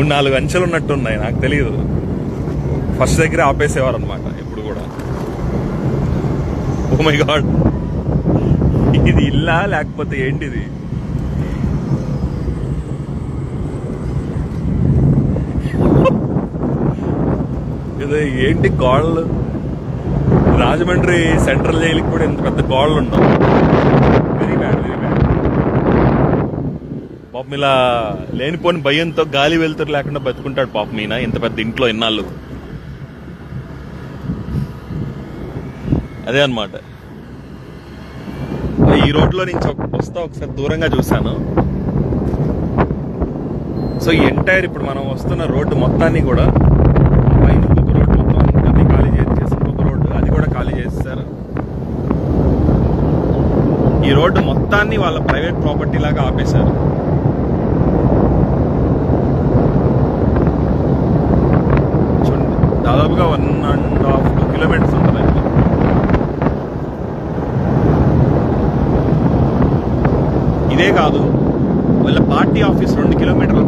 మూడు నాలుగు అంచెలు ఉన్నట్టున్నాయి నాకు తెలియదు ఫస్ట్ దగ్గర ఆపేసేవారు అనమాట ఇప్పుడు కూడా. ఓ మై గాడ్ ఇది ఇల్లా లేకపోతే ఏంటిది? ఇది ఏంటి గోడలు? రాజమండ్రి సెంట్రల్ జైలుకి కూడా ఇంత పెద్ద గోడలు ఉండవు వెరీ బ్యాడ్ వెరీ బ్యాడ్ పాపం ఇలా లేనిపోని భయంతో గాలి వెళ్తురు లేకుండా బతుకుంటాడు పాపం ఈయన. ఇంత పెద్ద ఇంట్లో ఇన్నాళ్ళు. అదే అన్నమాట. ఈ రోడ్లో నుంచి ఒక- వస్తా ఒకసారి దూరంగా చూశాను. సో ఎంటైర్ ఇప్పుడు మనం వస్తున్న రోడ్డు మొత్తాన్ని కూడా పైన ఇంకొక రోడ్డు మొత్తం అది ఖాళీ చేసి ఇంకొక రోడ్డు అది కూడా ఖాళీ చేసేసారు. ఈ రోడ్డు మొత్తాన్ని వాళ్ళ ప్రైవేట్ ప్రాపర్టీ లాగా ఆపేశారు చూడండి దాదాపుగా one and half two kilometres ఉంటుంది ఇదే కాదు వాళ్ళ పార్టీ ఆఫీస్ రెండు కిలోమీటర్ల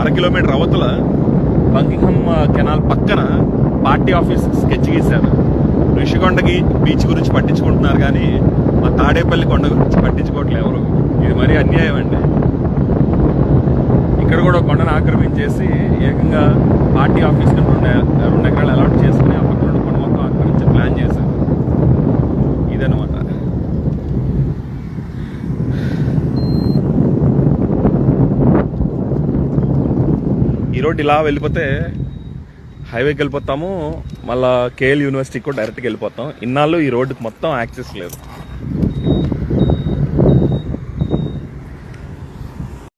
అర కిలోమీటర్ అవతల బంకింగ్హమ్ కెనాల్ పక్కన పార్టీ ఆఫీస్ స్కెచ్ గీశారు. ఋషికొండకి బీచ్ గురించి పట్టించుకుంటున్నారు కానీ మా తాడేపల్లి కొండ గురించి పట్టించుకోవట్లేదు ఎవరు. ఇది మరీ అన్యాయం అండి. ఇక్కడ కూడా కొండను ఆక్రమించేసి ఏకంగా పార్టీ ఆఫీస్ కింద రెండు రెండు ఎకరాలు అలాట్ చేసుకుని ఆ పక్కన కొన్ని కొండ మొత్తం నుంచి ప్లాన్ చేశారు. ఇదనమాట ఈ రోడ్ ఇలా వెళ్ళిపోతే హైవేకి వెళ్ళిపోతాము మళ్ళీ కేఎల్ యూనివర్సిటీకి కూడా డైరెక్ట్గా వెళ్ళిపోతాం. ఇన్నాళ్ళు ఈ రోడ్డుకి మొత్తం యాక్సెస్ లేదు.